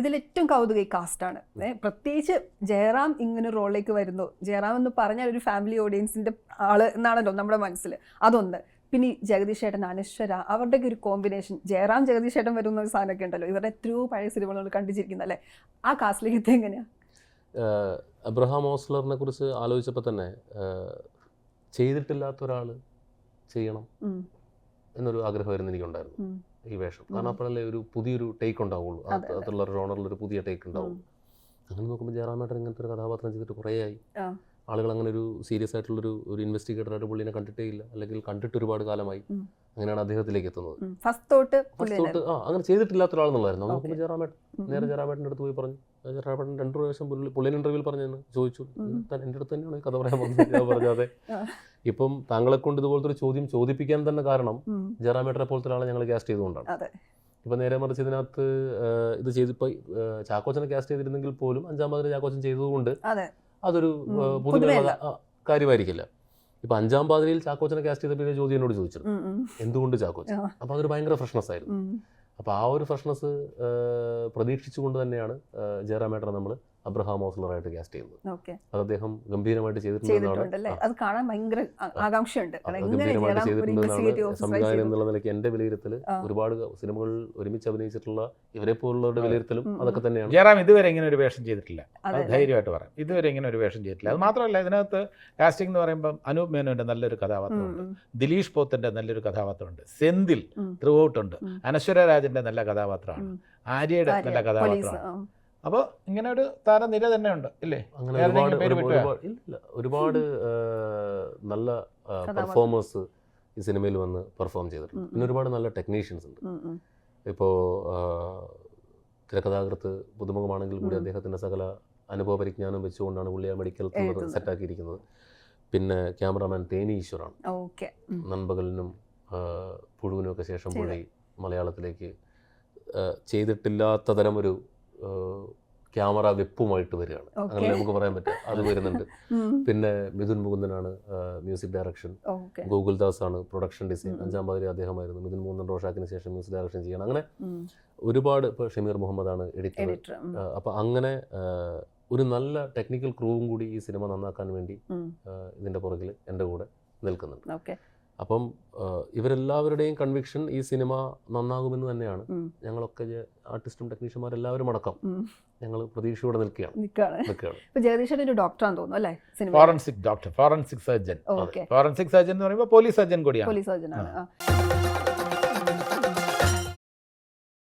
ഇതിൽ ഏറ്റവും കൗതുക ഈ കാസ്റ്റാണ് പ്രത്യേകിച്ച് ജയറാം ഇങ്ങനെ റോളിലേക്ക് വരുന്നു. ജയറാം എന്ന് പറഞ്ഞാൽ ഒരു ഫാമിലി ഓഡിയൻസിന്റെ ആൾ എന്നാണല്ലോ നമ്മുടെ മനസ്സിൽ അതൊന്ന്. പിന്നെ ഈ ജഗദീഷ് ചേട്ടൻ അനശ്വര അവരുടെയൊക്കെ ഒരു കോമ്പിനേഷൻ. ജയറാം ജഗദീഷ് ചേട്ടൻ വരുന്ന ഒരു സാധനമൊക്കെ ഉണ്ടല്ലോ. ഇവരുടെ എത്രയോ പഴയ സിനിമകൾ കണ്ടിച്ചിരിക്കുന്ന അല്ലേ? ആ കാസ്റ്റിലേക്ക് എത്തി എങ്ങനെയാ? അബ്രഹാം ഓസ്ലറിനെ കുറിച്ച് ആലോചിച്ചപ്പോൾ തന്നെ ചെയ്തിട്ടില്ലാത്ത ഒരാൾ ചെയ്യണം എന്നൊരു ആഗ്രഹമായിരുന്നു എനിക്കുണ്ടായിരുന്നു. ഈ വേഷം. കാരണം. അപ്പോഴല്ലേ ഒരു പുതിയൊരു ടേക്ക് ഉണ്ടാവുള്ളൂ. അത്തരത്തിലുള്ള ഒരു ഒരു പുതിയ ടേക്ക് ഉണ്ടാവും അങ്ങനെ നോക്കുമ്പോൾ ജയറാമേട്ടൻ ഇങ്ങനത്തെ ഒരു കഥാപാത്രം ചെയ്തിട്ട് കുറേ ആയി. ആളുകൾ അങ്ങനെ ഒരു സീരിയസ് ആയിട്ടുള്ളൊരു ഒരു ഇൻവെസ്റ്റിഗേറ്ററായിട്ട് പുള്ളിനെ കണ്ടിട്ടേ ഇല്ല. അല്ലെങ്കിൽ കണ്ടിട്ട് ഒരുപാട് കാലമായി. അങ്ങനെയാണ് അദ്ദേഹത്തിലേക്ക് എത്തുന്നത്. ഫസ്റ്റ് തൊട്ട് ആ അങ്ങനെ ചെയ്തിട്ടില്ലാത്ത ഒരാളെന്നുള്ളായിരുന്നു. നോക്കുമ്പോൾ ജയറാമേട്ടൻ നേരെ. ജയറാമേട്ടന്റെ അടുത്ത് പോയി പറഞ്ഞു. ജയറാമേട്ടൻ രണ്ടു പ്രാവശ്യം പുള്ളി പുള്ളിന്റെ ഇന്റർവ്യൂവിൽ പറഞ്ഞു ചോദിച്ചു. ഉം. "താൻ എന്റെ അടുത്ത് തന്നെയാണ് കഥ പറയാൻ പോകുന്നത് ഞാൻ പറഞ്ഞു. അതെ. ഇപ്പം താങ്കളെ കൊണ്ട് ഇതുപോലത്തെ ഒരു ചോദ്യം ചോദിപ്പിക്കാൻ തന്നെ കാരണം ജയറാമേട്ടനെ പോലത്തെ ഒരാളെ ഞങ്ങൾ കാസ്റ്റ് ചെയ്തുകൊണ്ടാണ്. ഇപ്പം നേരെ മറിച്ച് ഇതിനകത്ത് ഇത് ചെയ്തിപ്പോൾ ചാക്കോച്ചനെ കാസ്റ്റ് ചെയ്തിരുന്നെങ്കിൽ പോലും അഞ്ചാം പാതിര ചാക്കോച്ചൻ ചെയ്തതുകൊണ്ട് അതെ. അതൊരു ആ, കാര്യമായിരിക്കില്ല. ഇപ്പം അഞ്ചാം പാതിരയിൽ ചാക്കോച്ചനെ കാസ്റ്റ് ചെയ്തപ്പോൾ പിന്നെ ജ്യോതി എന്നോട് ചോദിച്ചിരുന്നു. ഉം, എന്തുകൊണ്ട് ചാക്കോച്ചൻ? അപ്പൊ അതൊരു ഭയങ്കര ഫ്രഷ്നെസ് ആയിരുന്നു. അപ്പൊ ആ ഒരു ഫ്രഷ്നെസ് പ്രതീക്ഷിച്ചുകൊണ്ട് തന്നെയാണ് ജയറാമേട്ടനെ നമ്മൾ അബ്രഹാം ഓസ്ലറായിട്ട് കാസ്റ്റ് ചെയ്യുന്നത്. ഓക്കെ. അത് അദ്ദേഹം ഗംഭീരമായിട്ട് ചെയ്തിട്ടുണ്ടെന്നാണ് അത് കാണാൻ ഭയങ്കര ആകാംക്ഷയുണ്ട്. ഗംഭീരമായിട്ട് ചെയ്തിട്ടുണ്ടെന്നാണ് സംവിധായകൻ എന്നുള്ള നിലയ്ക്ക് എന്റെ വിലയിരുത്തൽ ഒരുപാട് സിനിമകൾ ഒരുമിച്ച് അഭിനയിച്ചിട്ടുള്ള ഇവരെ പോലുള്ളവരുടെ വിലയിരുത്തലും. അതൊക്കെ തന്നെയാണ്. ജയറാം ഇതുവരെ ഇങ്ങനെ ഒരു വേഷം ചെയ്തിട്ടില്ല. അതെ ധൈര്യമായിട്ട് പറയാം. ഇതുവരെ ഇങ്ങനെ ഒരു വേഷം ചെയ്തിട്ടില്ല. അത് മാത്രമല്ല ഇതിനകത്ത് കാസ്റ്റിംഗ് എന്ന് പറയുമ്പോൾ അനൂപ് മേനോന്റെ നല്ലൊരു കഥാപാത്രം കഥാപാത്രമുണ്ട് ദിലീഷ് പോത്തിന്റെ നല്ലൊരു കഥാപാത്രമുണ്ട്. സെന്തിൽ. ത്രൂ ഔട്ട് ഉണ്ട്. അനശ്വര രാജന്റെ നല്ല കഥാപാത്രമാണ്. ആര്യയുടെ നല്ല കഥാപാത്രമാണ്. അപ്പോൾ ഇങ്ങനെ ഒരു താരനിര തന്നെ ഉണ്ട് ഇല്ലേ അങ്ങനെ ഒരുപാട്? ഇല്ല, ഒരുപാട് നല്ല. പെർഫോമേഴ്സ് ഈ സിനിമയിൽ വന്ന് പെർഫോം ചെയ്തിട്ടുണ്ട് പിന്നെ ഒരുപാട് നല്ല ടെക്നീഷ്യൻസ് ഉണ്ട്. ഇപ്പോൾ തിരക്കഥാകൃത്ത് പുതുമുഖമാണെങ്കിൽ കൂടി. അദ്ദേഹത്തിന്റെ സകല അനുഭവ പരിജ്ഞാനം വെച്ചുകൊണ്ടാണ് പുള്ളി ആ മെഡിക്കൽ ത്രില്ലർ എഴുതുന്നത്. സെറ്റാക്കിയിരിക്കുന്നത് പിന്നെ ക്യാമറാമാൻ തേനി ഈശ്വറാണ് ഓക്കെ. നൻപകലിനും പുഴുവിനും ഒക്കെ ശേഷം. പുള്ളി മലയാളത്തിലേക്ക് ചെയ്തിട്ടില്ലാത്ത തരം ഒരു ക്യാമറ വെപ്പുമായിട്ട് വരികയാണ്. അങ്ങനെ നമുക്ക് പറയാൻ പറ്റും. അത് വരുന്നുണ്ട്. പിന്നെ മിഥുൻ മുകുന്ദനാണ് മ്യൂസിക് ഡയറക്ഷൻ. ഗൂഗിൾ ദാസ് ആണ് പ്രൊഡക്ഷൻ ഡിസൈൻ. അഞ്ചാം പാതിരി അദ്ദേഹമായിരുന്നു. മിഥുൻ മുകുന്ദൻ റോഷാക്കിന് ശേഷം മ്യൂസിക് ഡയറക്ഷൻ ചെയ്യണം അങ്ങനെ ഒരുപാട് ഇപ്പോൾ ഷമീർ മുഹമ്മദ് ആണ് എഡിറ്റർ അപ്പൊ അപ്പോൾ അങ്ങനെ ഒരു നല്ല ടെക്നിക്കൽ ക്രൂവും കൂടി ഈ സിനിമ നന്നാക്കാൻ വേണ്ടി ഇതിന്റെ പുറകിൽ എന്റെ കൂടെ നിൽക്കുന്നുണ്ട്. അപ്പം ഇവരെല്ലാവരുടെയും കൺവിക്ഷൻ ഈ സിനിമ നന്നാകുമെന്ന് തന്നെയാണ്. ഞങ്ങളൊക്കെ ആർട്ടിസ്റ്റും ടെക്നീഷ്യന്മാരെല്ലാവരും അടക്കം ഉം. ഞങ്ങൾ പ്രതീക്ഷയോടെ നിൽക്കുകയാണ്. ഒരു ഡോക്ടറാന്ന് തോന്നുന്നു അല്ലേ cinema forensic doctor forensic surgeon okay forensic surgeon എന്ന് പറയുമ്പോൾ പോലീസ് സർജൻ കൂടിയാണ്. പോലീസ് സർജൻ ആ.